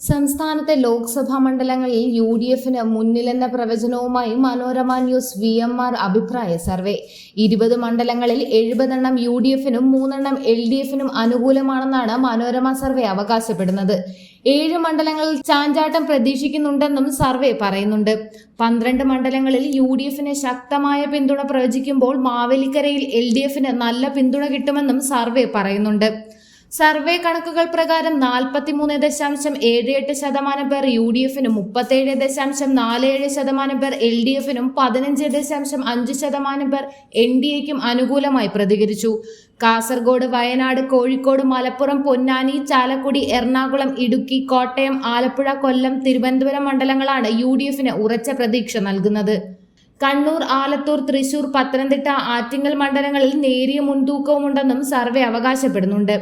സംസ്ഥാനത്തെ ലോക്സഭാ മണ്ഡലങ്ങളിൽ U D എഫിന് മുന്നിലെന്ന പ്രവചനവുമായി Manorama news V M R അഭിപ്രായ സർവേ. ഇരുപത് മണ്ഡലങ്ങളിൽ എഴുപതെണ്ണം യു ഡി എഫിനും മൂന്നെണ്ണം എൽ ഡി എഫിനും അനുകൂലമാണെന്നാണ് മനോരമ സർവേ അവകാശപ്പെടുന്നത്. ഏഴ് മണ്ഡലങ്ങളിൽ ചാഞ്ചാട്ടം പ്രതീക്ഷിക്കുന്നുണ്ടെന്നും സർവേ പറയുന്നുണ്ട്. പന്ത്രണ്ട് മണ്ഡലങ്ങളിൽ യു ഡി എഫിന് ശക്തമായ പിന്തുണ പ്രവചിക്കുമ്പോൾ മാവേലിക്കരയിൽ എൽ ഡി എഫിന് നല്ല പിന്തുണ കിട്ടുമെന്നും സർവേ പറയുന്നുണ്ട്. സർവേ കണക്കുകൾ പ്രകാരം നാൽപ്പത്തിമൂന്ന് ദശാംശം ഏഴ് എട്ട് ശതമാനം പേർ യു ഡി എഫിനും മുപ്പത്തേഴ് ദശാംശം നാല് ഏഴ് ശതമാനം പേർ എൽ ഡി എഫിനും പതിനഞ്ച് ദശാംശം അഞ്ച് ശതമാനം പേർ എൻ ഡി എക്കും അനുകൂലമായി പ്രതികരിച്ചു. കാസർഗോഡ് വയനാട് കോഴിക്കോട് മലപ്പുറം പൊന്നാനി ചാലക്കുടി എറണാകുളം ഇടുക്കി കോട്ടയം ആലപ്പുഴ കൊല്ലം തിരുവനന്തപുരം മണ്ഡലങ്ങളാണ് യു ഡി എഫിന് ഉറച്ച പ്രതീക്ഷ നൽകുന്നത്. കണ്ണൂർ ആലത്തൂർ തൃശൂർ പത്തനംതിട്ട ആറ്റിങ്ങൽ മണ്ഡലങ്ങളിൽ നേരിയ മുൻതൂക്കവുമുണ്ടെന്നും സർവേ അവകാശപ്പെടുന്നുണ്ട്.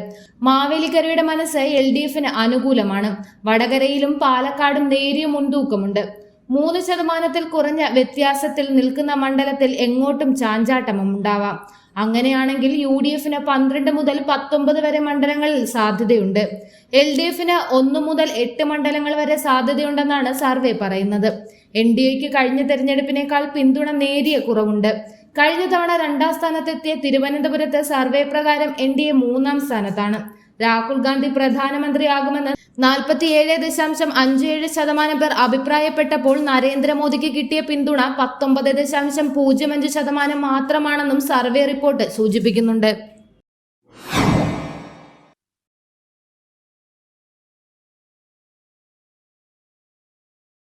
മാവേലിക്കരയുടെ മനസ്സ് എൽ ഡി എഫിന് അനുകൂലമാണ്. വടകരയിലും പാലക്കാടും നേരിയ മുൻതൂക്കമുണ്ട്. മൂന്ന് ശതമാനത്തിൽ കുറഞ്ഞ വ്യത്യാസത്തിൽ നിൽക്കുന്ന മണ്ഡലത്തിൽ എങ്ങോട്ടും ചാഞ്ചാട്ടമും ഉണ്ടാവാം. അങ്ങനെയാണെങ്കിൽ യു ഡി എഫിന് പന്ത്രണ്ട് മുതൽ പത്തൊമ്പത് വരെ മണ്ഡലങ്ങളിൽ സാധ്യതയുണ്ട്. എൽ ഡി എഫിന് ഒന്ന് മുതൽ എട്ട് മണ്ഡലങ്ങൾ വരെ സാധ്യതയുണ്ടെന്നാണ് സർവേ പറയുന്നത്. എൻ ഡി എക്ക് കഴിഞ്ഞ തെരഞ്ഞെടുപ്പിനേക്കാൾ പിന്തുണ നേരിയ കുറവുണ്ട്. കഴിഞ്ഞ തവണ രണ്ടാം സ്ഥാനത്തെത്തിയ തിരുവനന്തപുരത്ത് സർവേ പ്രകാരം എൻ ഡി എ മൂന്നാം സ്ഥാനത്താണ്. രാഹുൽ ഗാന്ധി പ്രധാനമന്ത്രിയാകുമെന്ന് നാൽപ്പത്തിയേഴ് ദശാംശം അഞ്ച് ഏഴ് ശതമാനം പേർ അഭിപ്രായപ്പെട്ടപ്പോൾ നരേന്ദ്രമോദിക്ക് കിട്ടിയ പിന്തുണ പത്തൊമ്പത് ദശാംശം പൂജ്യം അഞ്ച് ശതമാനം മാത്രമാണെന്നും സർവേ റിപ്പോർട്ട് സൂചിപ്പിക്കുന്നുണ്ട്.